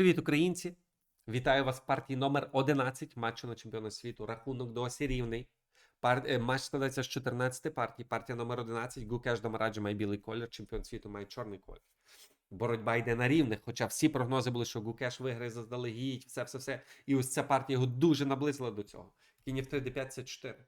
Привіт, українці! Вітаю вас в партії номер 11 матчу на чемпіонат світу. Рахунок досі рівний. Пар... е, Матч складається з 14 партій. Партія номер 11. Гукеш Дамараджі має білий колір, чемпіон світу має чорний колір. Боротьба йде на рівних, хоча всі прогнози були, що Гукеш виграє заздалегідь, все, все, все. І ось ця партія його дуже наблизила до цього. Кінь 3 d5 це 4.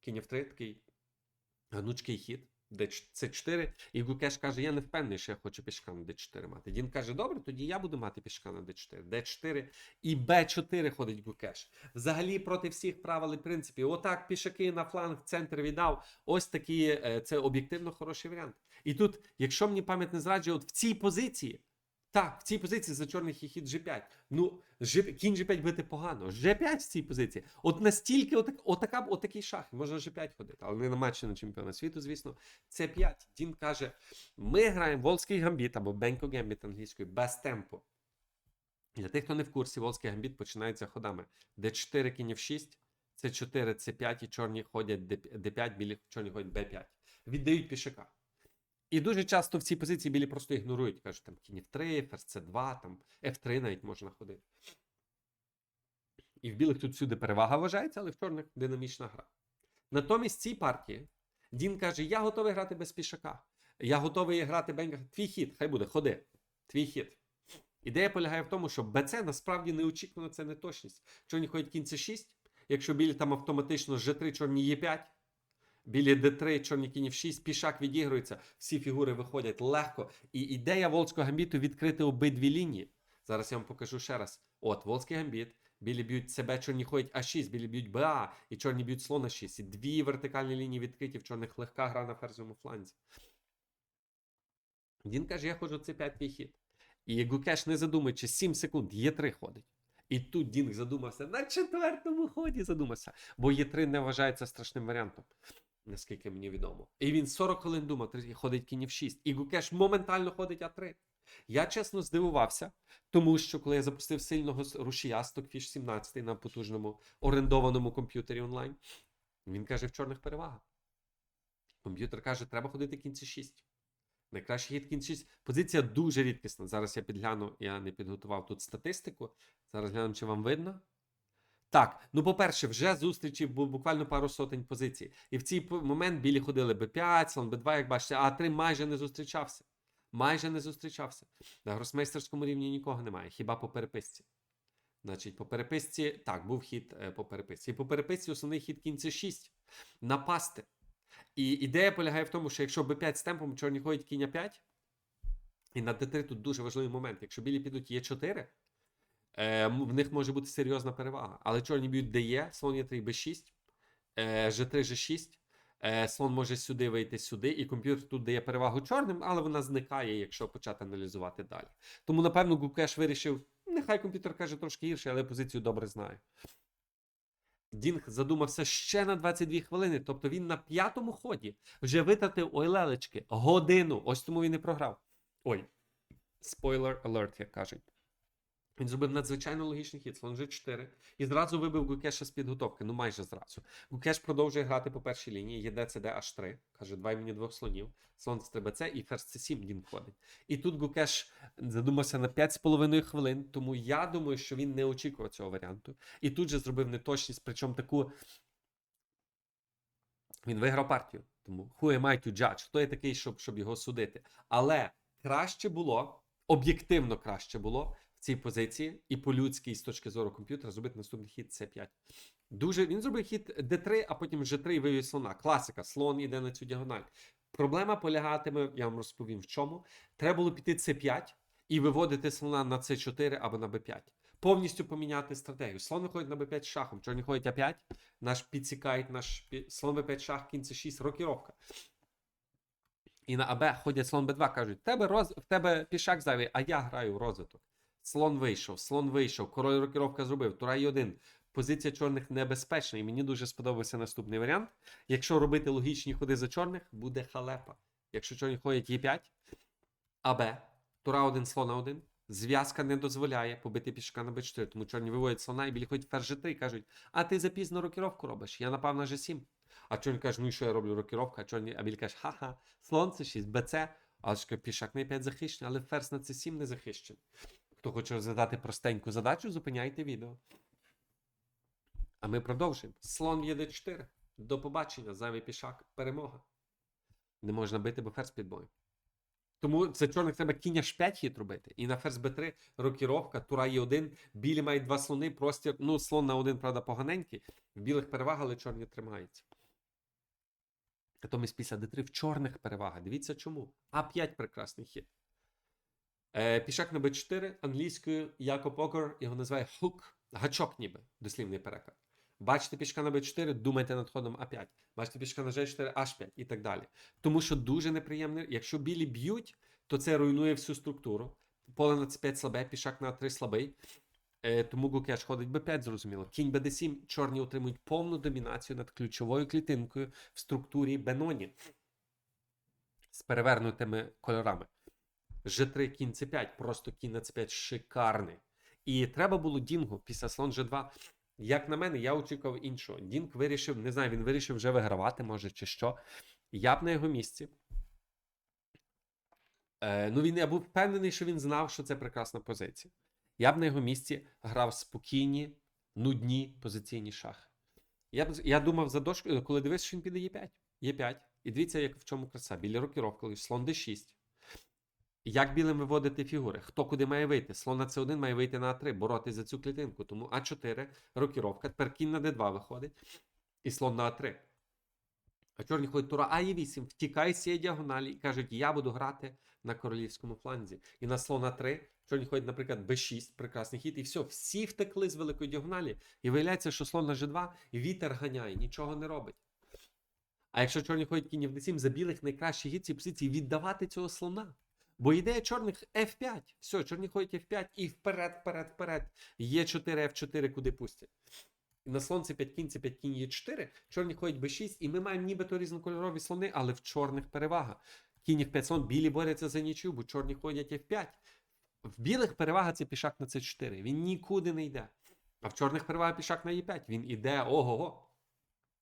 Кінь 3 такий гнучкий хід. С4, і Гукеш каже: Я не впевнений, що я хочу пішка на Д4 мати. Дін каже: Добре, тоді я буду мати пішка на Д4. Д4 і Б4 ходить Гукеш. Взагалі проти всіх правил і принципів. Отак пішаки на фланг, центр віддав. Ось такі е, це об'єктивно хороший варіант. І тут, якщо мені пам'ять не зраджує, от в цій позиції. Так, в цій позиції за чорних є хід G5. Ну, G, кінь G5 бити погано. G5 в цій позиції. От настільки отак, отака, отакий шах. Можна G5 ходити, але не на матчі на чемпіона світу, звісно. Це 5. Дін каже: ми граємо Волзький гамбіт або Бенко гамбіт англійською без темпу. Для тих, хто не в курсі, Волзький гамбіт починається ходами. D4 кінь в 6, C4, C5 і чорні ходять D5, білі чорні ходять B5. Віддають пішака. І дуже часто в цій позиції білі просто ігнорують. Кажуть, там кінь F3, ферзь C2, там F3 навіть можна ходити. І в білих тут всюди перевага вважається, але в чорних динамічна гра. Натомість цій партії Дін каже: Я готовий грати без пішака. Я готовий грати бенга. Твій хід, хай буде, ходи. Твій хід. Ідея полягає в тому, що БЦ насправді неочікувано це не точність. Чорні ходять кінці 6, якщо білі там автоматично G3, чорні Е5. Білі d3, чорні кінь в 6, пішак відігрується, всі фігури виходять легко. І ідея Волзького гамбіту відкрити обидві лінії. Зараз я вам покажу ще раз. От, Волзький гамбіт, білі б'ють себе, чорні ходять А6, білі б'ють БА, і чорні б'ють слона 6. І дві вертикальні лінії відкриті, в чорних легка гра на ферзовому фланзі. Він каже: я ходжу це 5 твій хід. І Гукеш не задумуючи 7 секунд, Є3 ходить. І тут Дінг задумався на четвертому ході задумався, бо Є3 не вважається страшним варіантом наскільки мені відомо. І він 40 хвилин думав, ходить кінь в 6. І Гукеш моментально ходить А3. Я чесно здивувався, тому що коли я запустив сильного рушія Stockfish 17 на потужному орендованому комп'ютері онлайн, він каже: в чорних перевага. Комп'ютер каже, треба ходити кінці 6. Найкращий хід кінці 6. Позиція дуже рідкісна. Зараз я підгляну, я не підготував тут статистику. Зараз глянемо, чи вам видно. Так, ну по-перше, вже зустрічі буквально пару сотень позицій. І в цей момент білі ходили Б5, слон Б2, як бачите, а 3 майже не зустрічався. Майже не зустрічався. На гросмейстерському рівні нікого немає, хіба по переписці. Значить, по переписці, так, був хід е, по переписці. І по переписці основний хід кінці 6. Напасти. І ідея полягає в тому, що якщо Б5 з темпом, чорні ходять кінь 5, і на Д3 тут дуже важливий момент. Якщо білі підуть Е4, Е, в них може бути серйозна перевага. Але чорні б'ють ДЕ, слон є 3 Б6, G3, G6. Е, слон може сюди вийти сюди, і комп'ютер тут дає перевагу чорним, але вона зникає, якщо почати аналізувати далі. Тому, напевно, Гукеш вирішив, нехай комп'ютер каже трошки гірше, але позицію добре знає. Дінг задумався ще на 22 хвилини, тобто він на п'ятому ході вже витратив ой лелечки, годину. Ось тому він і програв. Ой, спойлер алерт, як кажуть. Він зробив надзвичайно логічний хід, слон G4, і зразу вибив Гукеша з підготовки, ну майже зразу. Гукеш продовжує грати по першій лінії, є ДЦД H3, каже, давай мені двох слонів, слон з 3 і ферзь C7 він входить. І тут Гукеш задумався на 5,5 хвилин, тому я думаю, що він не очікував цього варіанту. І тут же зробив неточність, причому таку. Він виграв партію. Тому who am I to judge? Хто є такий, щоб, щоб його судити? Але краще було, об'єктивно краще було в цій позиції і по-людськи, з точки зору комп'ютера, зробити наступний хід С5. Дуже Він зробив хід Д3, а потім Ж3 і вивів слона. Класика, слон іде на цю діагональ. Проблема полягатиме, я вам розповім в чому. Треба було піти С5 і виводити слона на С4 або на Б5. Повністю поміняти стратегію. Слон виходить на Б5 шахом. Чорні ходять А5, наш підсікають наш слон Б5 шах, кінці 6, рокіровка. І на АБ ходять слон Б2, кажуть, тебе роз... в тебе пішак зайвий, а я граю в розвиток. Слон вийшов, слон вийшов, король рокіровка зробив, тура Е1. Позиція чорних небезпечна, і мені дуже сподобався наступний варіант. Якщо робити логічні ходи за чорних, буде халепа. Якщо чорні ходять Е5, АБ, тура 1, слона 1. Зв'язка не дозволяє побити пішка на Б4, тому чорні виводять слона і білі ходять ферзь G3 кажуть, а ти запізно рокіровку робиш, я напав на G7. А чорні кажуть, ну і що я роблю рокіровка, а чорні, а білі кажуть, ха-ха, слон це 6, БЦ, а пішак на 5 захищений, але ферзь на C7 не захищений. Хто хоче розглядати простеньку задачу, зупиняйте відео. А ми продовжуємо. Слон є d4. До побачення, зайвий пішак, перемога. Не можна бити, бо ферзь під боєм. Тому за чорних треба кінь h5 хід робити. І на ферзь b3 рокіровка, тура є 1 білі мають два слони, простір. Ну, слон на один, правда, поганенький. В білих перевага, але чорні тримаються. Натомість після d3 в чорних перевага. Дивіться чому. А5 прекрасний хід. Е, пішак на b4 англійською Якоб Окер його називає хук, гачок ніби, дослівний переклад. Бачите пішка на b4, думайте над ходом А5. Бачите пішка на g4, h5 і так далі. Тому що дуже неприємно, якщо білі б'ють, то це руйнує всю структуру. Поле на c5 слабе, пішак на 3 слабий. Е, тому гукеш ходить b5, зрозуміло. Кінь bd7, чорні отримують повну домінацію над ключовою клітинкою в структурі Беноні з перевернутими кольорами. G3, кінь c5, просто кінь на c5 шикарний. І треба було Дінгу після слон G2. Як на мене, я очікував іншого. Дінг вирішив, не знаю, він вирішив вже вигравати, може, чи що. Я б на його місці. Е, ну, він я був впевнений, що він знав, що це прекрасна позиція. Я б на його місці грав спокійні, нудні позиційні шахи. Я б, я думав за дошку, коли дивився, що він піде Е5. Е5. І дивіться, як в чому краса. Біля рокіровки, слон d6. Як білим виводити фігури? Хто куди має вийти? Слон на c1 має вийти на a3, боротись за цю клітинку. Тому а4, рокіровка, тепер кінь на d2 виходить, і слон на а3. А чорні ходять тура А8, втікає з цієї діагоналі і кажуть, я буду грати на королівському фланзі. І на слон А3, чорні ходять, наприклад, Б6, прекрасний хід, і все, всі втекли з великої діагоналі. І виявляється, що слон на G2 вітер ганяє, нічого не робить. А якщо чорні ходять кінь в d7, за білих найкращий хід цієї позиції віддавати цього слона. Бо ідея чорних F5. Все, чорні ходять F5 і вперед, вперед, вперед. Є 4 F4, куди пустять. На слон це 5 кінь, це 5 кінь є 4. Чорні ходять B6, і ми маємо нібито різнокольорові слони, але в чорних перевага. Кінь F5 слон, білі борються за нічю, бо чорні ходять F5. В білих перевага це пішак на C4. Він нікуди не йде. А в чорних перевага пішак на E5. Він іде ого-го.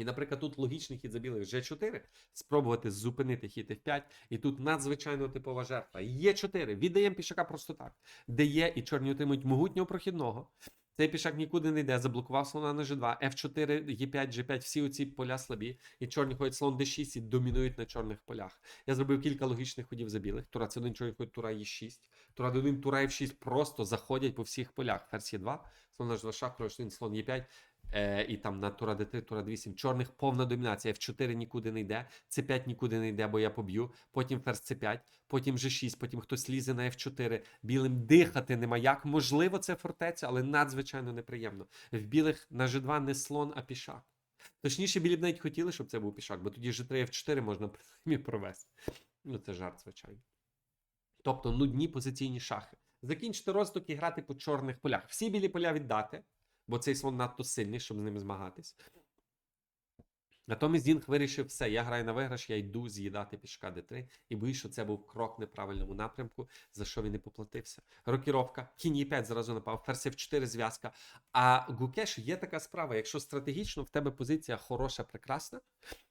І, наприклад, тут логічний хід за білих G4, спробувати зупинити хід F5, і тут надзвичайно типова жертва. Є4, віддаємо пішака просто так. Де є, і чорні отримують могутнього прохідного. Цей пішак нікуди не йде, заблокував слона на G2, F4, Е5, G5, всі оці поля слабі, і чорні ходять слон D6 і домінують на чорних полях. Я зробив кілька логічних ходів за білих. Тура C1, чорні ходять тура Е6, тура D1, тура F6 просто заходять по всіх полях. Ферзь Е2, слон на G2 шах, король слон Е5, Е, і там на Тура D3, Тура D8. Чорних повна домінація. F4 нікуди не йде, C5 нікуди не йде, бо я поб'ю. Потім ферзь C5, потім G6, потім хтось лізе на F4. Білим дихати нема як. Можливо, це фортеця, але надзвичайно неприємно. В білих на G2 не слон, а пішак. Точніше, білі б навіть хотіли, щоб це був пішак, бо тоді G3 F4 можна принаймні провести. Ну, це жарт, звичайно. Тобто нудні позиційні шахи. Закінчити роздук і грати по чорних полях. Всі білі поля віддати бо цей слон надто сильний, щоб з ним змагатись. Натомість Дінг вирішив все, я граю на виграш, я йду з'їдати пішка d3 і боюсь, що це був крок в неправильному напрямку, за що він і поплатився. Рокіровка, кінь e5 зразу напав, ферзь f4 зв'язка. А Гукеш є така справа, якщо стратегічно в тебе позиція хороша, прекрасна,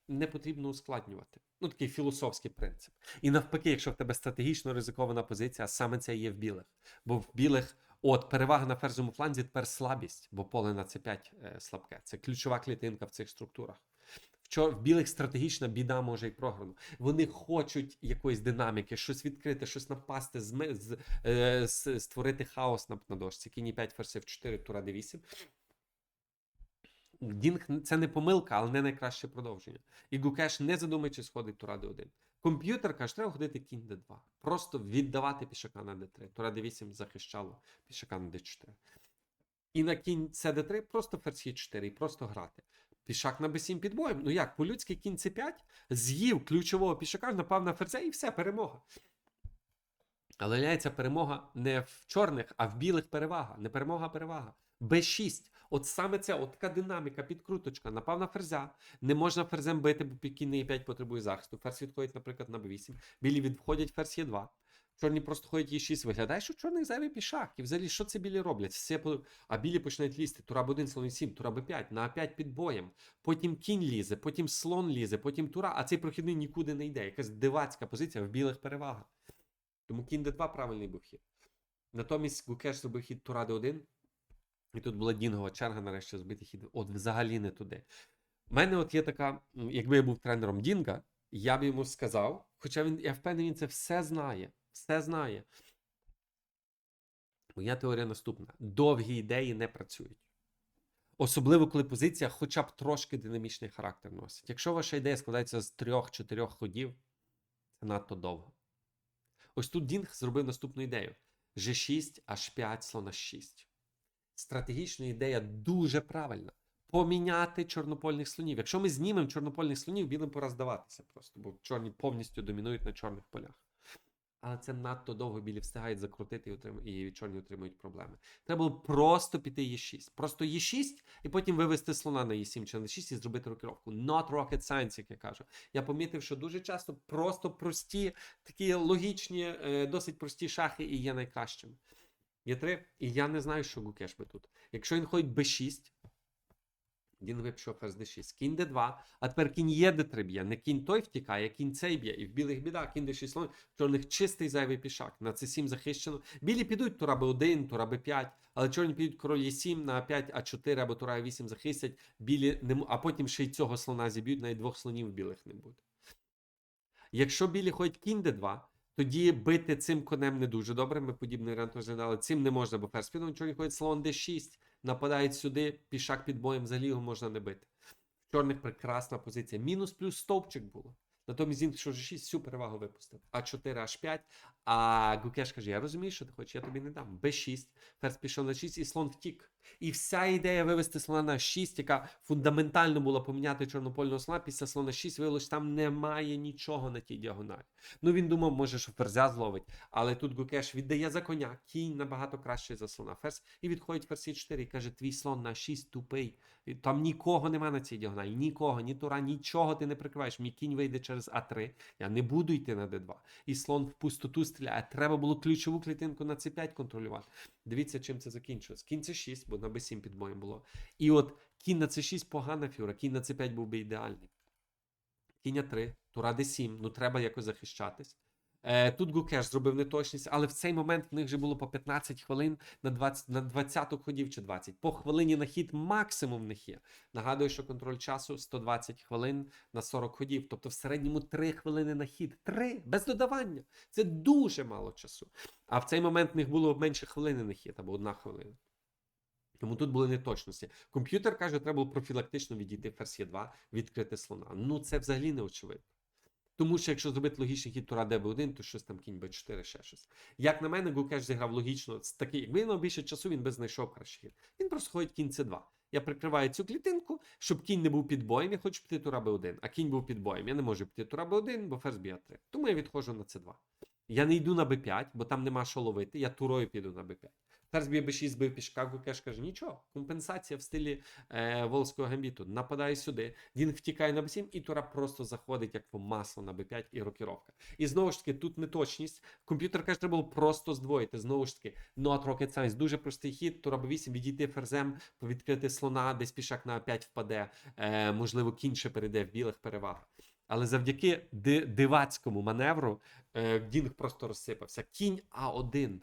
не потрібно ускладнювати. Ну, такий філософський принцип. І навпаки, якщо в тебе стратегічно ризикована позиція, саме це є в білих. Бо в білих. От, перевага на ферзовому фланзі тепер слабість, бо поле на c 5 е, слабке. Це ключова клітинка в цих структурах. В, білих стратегічна біда може й програно. Вони хочуть якоїсь динаміки, щось відкрити, щось напасти, з, з... е... з... створити хаос на, на дошці. Кіні 5 ферзів 4 тура d8. Дінг це не помилка, але не найкраще продовження. І Гукеш, не задумуючись, ходить тура d1. Комп'ютер каже, треба ходити кінь d2. Просто віддавати пішака на d3. Тура d8 захищало пішака на d4. І на кінь cd3 просто ферзь e 4 і просто грати. Пішак на b7 під боєм. Ну як, по-людськи кінь c5 з'їв ключового пішака, напав на ферзя і все, перемога. Але ляється перемога не в чорних, а в білих перевага. Не перемога, а перевага. b6. От саме це, от така динаміка, підкруточка. Напав на ферзя. Не можна ферзем бити, бо кінь на e5 потребує захисту. Ферзь відходить, наприклад, на b8. Білі відходять, ферзь e2. Чорні просто ходять e6. Виглядає, що чорний зайвий пішак. І взагалі, що це білі роблять? Все. А білі починають лізти. Тура b1, слон 7, тура b5, на a5 під боєм. Потім кінь лізе, потім слон лізе, потім тура, а цей прохідний нікуди не йде. Якась дивацька позиція в білих перевага. Тому кінь d2 правильний був хід. Натомість Гукеш зробив хід Тура Д1. І тут була Дінгова черга нарешті збити хід. От взагалі не туди. У мене от є така, якби я був тренером Дінга, я б йому сказав, хоча він, я впевнений, він це все знає. Все знає. Моя теорія наступна: довгі ідеї не працюють. Особливо, коли позиція хоча б трошки динамічний характер носить. Якщо ваша ідея складається з трьох-чотирьох ходів, це надто довго. Ось тут Дінг зробив наступну ідею: G6, H5, слон H6. Стратегічна ідея дуже правильна. Поміняти чорнопольних слонів. Якщо ми знімемо чорнопольних слонів, білим пора здаватися просто, бо чорні повністю домінують на чорних полях. Але це надто довго білі встигають закрутити і, отрим... і чорні отримують проблеми. Треба було просто піти Е6. Просто Е6 і потім вивести слона на Е7 чи на 6 і зробити рокіровку. Not rocket science, як я кажу. Я помітив, що дуже часто просто прості, такі логічні, е, досить прості шахи і є найкращими. Є три, і я не знаю, що Гукеш би тут. Якщо він ходить b6, він випішов ферзь d6, кінь d2, а тепер кінь є d3 б'є. Не кінь той втікає, а кінь цей б'є. І в білих біда, кінь d6 слон, в чорних чистий зайвий пішак. На c7 захищено. Білі підуть тура b1, тура b5, але чорні підуть король e7 на 5, а4 або тура e8 захистять. Білі не а потім ще й цього слона зіб'ють, навіть двох слонів білих не буде. Якщо білі ходять кінь d2, тоді бити цим конем не дуже добре. Ми подібний варіант розглядали. Цим не можна, бо ферзь чорні ходять слон d6, нападають сюди, пішак під боєм, взагалі його можна не бити. В чорних прекрасна позиція. Мінус плюс стовпчик було. Натомість він, що G6, всю перевагу випустив. А4, H5. А Гукеш каже: Я розумію, що ти хочеш, я тобі не дам. Б6, ферзь пішов на 6 і слон втік. І вся ідея вивести слона на 6, яка фундаментально була поміняти чорнопольного слона, після слона 6 виявилось, що там немає нічого на тій діагоналі. Ну він думав, може, що ферзя зловить. Але тут Гукеш віддає за коня, кінь набагато краще за слона. Ферзь і відходить ферзь і 4 і каже: твій слон на 6 тупий. Там нікого нема на цій діагоналі. Нікого, ні тура, нічого ти не прикриваєш. Мій кінь вийде через А3. Я не буду йти на Д2. І слон в пустоту стріляє. Треба було ключову клітинку на С5 контролювати. Дивіться, чим це закінчилось. Кінь c 6 бо на b 7 під боєм було. І от кінь на С6 погана фігура, кінь на С5 був би ідеальний. Кінь А3, тура d 7, ну треба якось захищатись. Е, тут Гукеш зробив неточність, але в цей момент в них вже було по 15 хвилин на 20 на 20 ходів чи 20. По хвилині на хід максимум в них є. Нагадую, що контроль часу 120 хвилин на 40 ходів. Тобто в середньому 3 хвилини на хід. 3 без додавання. Це дуже мало часу. А в цей момент в них було менше хвилини на хід або одна хвилина. Тому тут були неточності. Комп'ютер каже, треба було профілактично відійти ферзь Е2, відкрити слона. Ну це взагалі не очевидно. Тому що якщо зробити логічний хід тура ДБ1, то щось там кінь Б4, ще щось. Як на мене, Гукеш зіграв логічно. З такий, якби він мав більше часу, він би знайшов кращий хід. Він просто ходить кінь С2. Я прикриваю цю клітинку, щоб кінь не був під боєм, я хочу піти тура Б1, а кінь був під боєм. Я не можу піти тура Б1, бо ферзь б'є 3. Тому я відходжу на С2. Я не йду на Б5, бо там нема що ловити. Я турою піду на Б5. Ферзь б'є Б6, збив пішка, Гукеш каже, нічого, компенсація в стилі е, волзького гамбіту. Нападає сюди, він втікає на Б7, і Тура просто заходить як по маслу на Б5 і рокіровка. І знову ж таки, тут неточність. Комп'ютер каже, треба було просто здвоїти. Знову ж таки, not rocket science. Дуже простий хід. Тура Б8, відійти ферзем, відкрити слона, десь пішак на А5 впаде. Е, можливо, кінь ще перейде в білих переваг. Але завдяки дивацькому маневру е, Дінг просто розсипався. Кінь А1.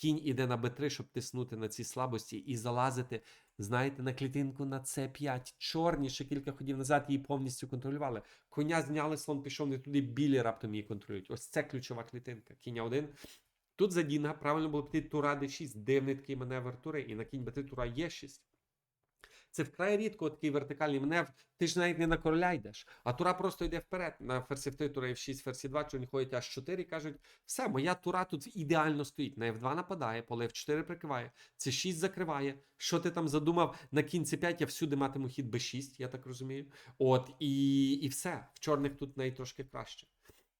Кінь іде на Б3, щоб тиснути на ці слабості і залазити, знаєте, на клітинку на С5. Чорні ще кілька ходів назад її повністю контролювали. Коня зняли, слон пішов не туди, білі раптом її контролюють. Ось це ключова клітинка. Кінь А1. Тут за Дінга правильно було піти тура Д6, дивний такий маневр тури, і на кінь Б3 тура Е6. Це вкрай рідко такий вертикальний маневр. Ти ж навіть не на короля йдеш, а тура просто йде вперед. На ферзі 3 тура F6, ферзі 2, чорні ходять аж 4 і кажуть, все, моя тура тут ідеально стоїть. На F2 нападає, поле F4 прикриває, C6 закриває. Що ти там задумав? На кінці 5 я всюди матиму хід B6, я так розумію. От, і, і все. В чорних тут навіть трошки краще.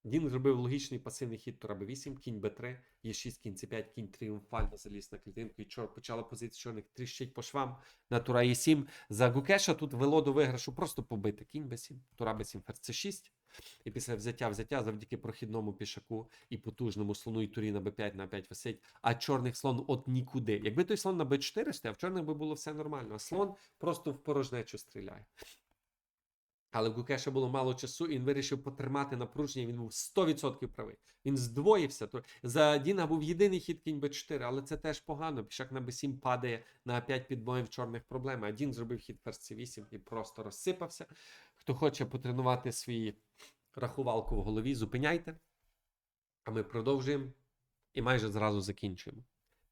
Дін зробив логічний пасивний хід тура Б8, кінь Б3, Е6, кінь С5, кінь тріумфально заліз на клітинку, і чор, почала позиція чорних тріщить по швам на тура Е7. За Гукеша тут вело до виграшу просто побити. Кінь Б7, тура Б7, ферзь С6. І після взяття взяття завдяки прохідному пішаку і потужному слону і турі на Б5 на 5 висить, а чорних слон от нікуди. Якби той слон на Б4 стояв, в чорних би було все нормально, а слон просто в порожнечу стріляє. Але в Гукеша було мало часу, і він вирішив потримати напруження. Він був 100% правий. Він здвоївся. За Діна був єдиний хід кінь Б4, але це теж погано. Пішак на Б7 падає на А5 під боєм чорних проблем. А Дін зробив хід ферзь С8 і просто розсипався. Хто хоче потренувати свої рахувалку в голові, зупиняйте. А ми продовжуємо і майже зразу закінчуємо.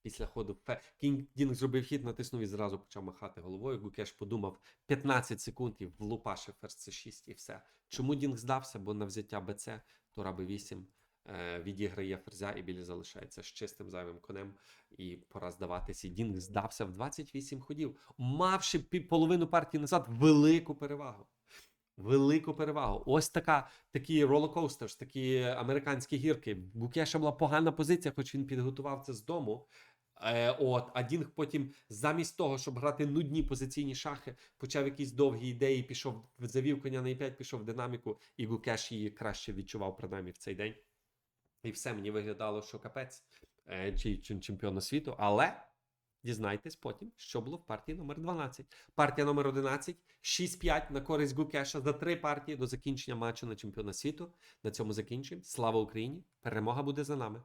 Після ходу. Кінг Дінг зробив хід, натиснув і зразу почав махати головою. Гукеш подумав 15 секунд і влупашив ферзь С6 і все. Чому Дінг здався? Бо на взяття БЦ Тура Б8 е, відіграє ферзя і білі залишається з чистим зайвим конем. І пора здаватися. Дінг здався в 28 ходів, мавши половину партії назад велику перевагу. Велику перевагу. Ось така, такі ролокостерс, такі американські гірки. В Гукеша була погана позиція, хоч він підготував це з дому. Е, от, а Дінг потім, замість того, щоб грати нудні позиційні шахи, почав якісь довгі ідеї, пішов, завів коня на і5, пішов в динаміку, і Гукеш її краще відчував, принаймні, в цей день. І все мені виглядало, що капець е, чи, чи чемпіона світу. Але дізнайтесь потім, що було в партії номер 12. Партія номер 11, 6-5 на користь Гукеша за три партії до закінчення матчу на чемпіона світу. На цьому закінчуємо. Слава Україні! Перемога буде за нами.